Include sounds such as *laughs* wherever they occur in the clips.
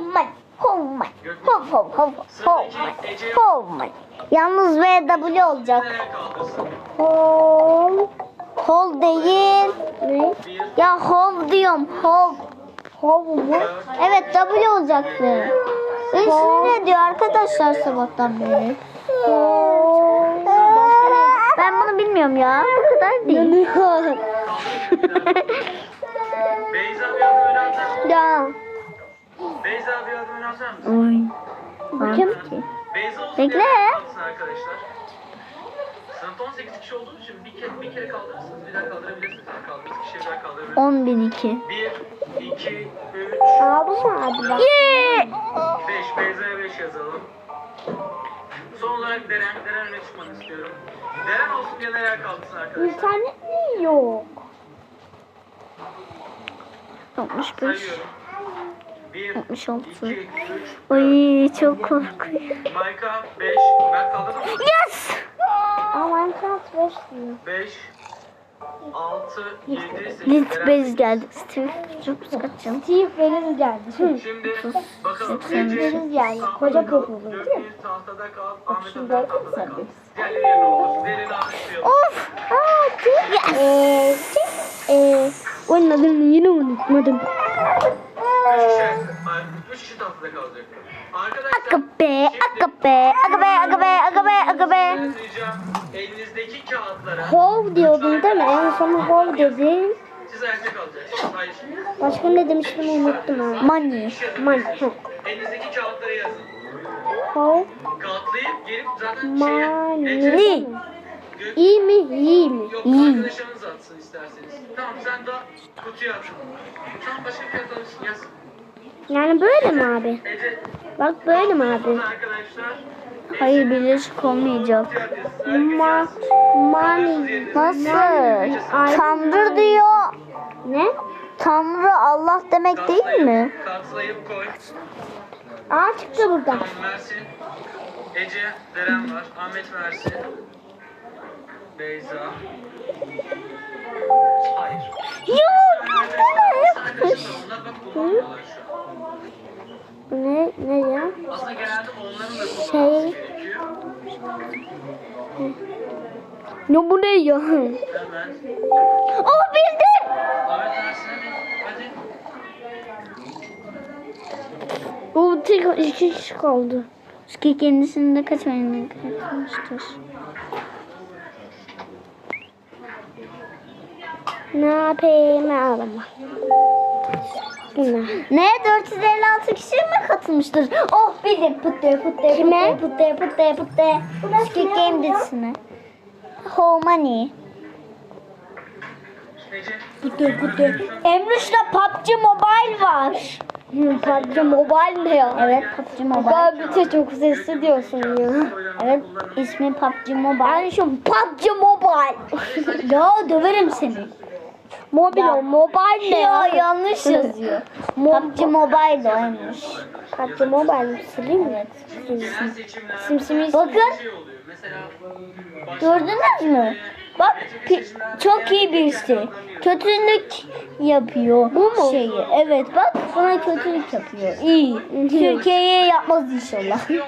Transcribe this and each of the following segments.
Hovman. Hovman. Hov hov hov. Hovman. Hovman. Yalnız V W olacak. Kaldırsın? Hol. Hol değil. Ne? Ya hov diyorum. Hov. Hov mu? Evet W olacaktı. Üstü ne diyor arkadaşlar sabahtan beri? Ben bunu bilmiyorum ya. Bu kadar değil. Oy. Kim ki? Bekle. Sınıfta 18 kişi olduğu için bir kere, bir kere kaldırırsınız. Bir daha kaldırabilirsiniz. Yani kaldığınız kişiye bir daha kaldırabilirsiniz. 10 bin iki. 1, 2, 3, Abi mi abi bak? Yeah. 5. Beyza'ya 5 yazalım. Son olarak Deren. Deren öne çıkmanı istiyorum. Deren olsun diye neler kaldırsın arkadaşlar. İnternet mi yok? 65. Sayıyorum. 1, 66. 2, 3, Ay çok korkuyorum. Mayka 5. Mert kaldırdın mı? Yes! Ama Minecraft 5 diyor. 5, 6, 7, 8. Lit bez geldi. Steve çok kaçacağım. Steve Beliz geldi. Şimdi bakalım. Beş yani. tahtada Koca Gökhan değil mi? tahtada kal. Ahmet Şimdi Hasan tahtada kal. Diğerleri yerine olur. Derin alkışlayalım. Of! Aa, Steve. Eee, eee, onun adını yine unutmadım. Kalacak. Arkadaşlar. Agabe, agabe, agabe. Ben ricam elinizdeki kağıtlara Hov diyordun değil mi? En son hov dedin. siz. Hayır. Başka ne demiştim unuttum ha. Money. Money. Elinizdeki kağıtlara yazın. Hov. Kağıtlayıp gelip zaten şeye... Money. İyi mi? İyi mi? Yok İyi. arkadaşlarınız atsın isterseniz. Tamam sen de kutuya at. Tamam başka bir kağıt alırsın yaz. Yani böyle mi abi? Bak böyle mi abi? Arkadaşlar. Hayır birleşik olmayacak. Ma money. Nasıl? Tanrı diyor. Ne? Tanrı Allah demek değil mi? Aa çıktı burada. Ece, Deren var. Ahmet Mersin. Beyza. Hayır. Yok. Arkadaşlar onlar bak kullanmıyorlar şu an. Ne ne ya? Aslında genelde onların da Şey- kullanması gerekiyor. Ne bu ne ya? Oh bildim. Bu tek iki kişi kaldı. Çünkü kendisinde kaç oyundan katılmıştır. Ne yapayım ağlama. Ne? 456 kişi mi katılmıştır? Oh bildim. Pıttı pıttı Kime? pıttı pıttı pıttı. Squid Game dizisine. Ece. Pıttı pıttı. Emrüş'te PUBG Mobile var. PUBG Mobile ne ya? Evet PUBG Mobile. Galiba çok sesli diyorsun ya. Evet ismi PUBG Mobile. Yani şu PUBG Mobile. *laughs* ya döverim seni. Mobil o mobile ne ya? yanlış yazıyor. PUBG Mobile oymuş. PUBG Mobile sileyim mi? Seçimler. Simsimi Bakın gördünüz mü? Bak çok iyi birisi. Kötülük yapıyor. Bu mu? Şeyi. Evet bak bana kötülük yapıyor. İyi. Türkiye'ye yapmaz inşallah. Ya.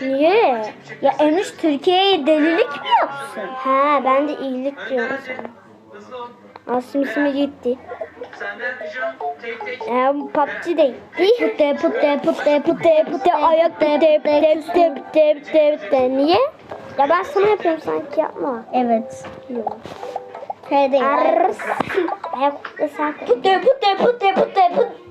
Niye? Ya Emiş Türkiye'ye delilik mi yapsın? He ben de iyilik diyorum. Hadi. Asim ismi gitti. Tek. Ee, PUBG değil. Pıtte pıtte pıtte pıtte pıtte ayak pıtte pıtte pıtte pıtte pıtte pıtte. Niye? Ya ben sana yapıyorum sanki yapma. Evet. Yok. Şey değil. Ayak pıtte sen. Pıtte pıtte pıtte pıtte pıtte.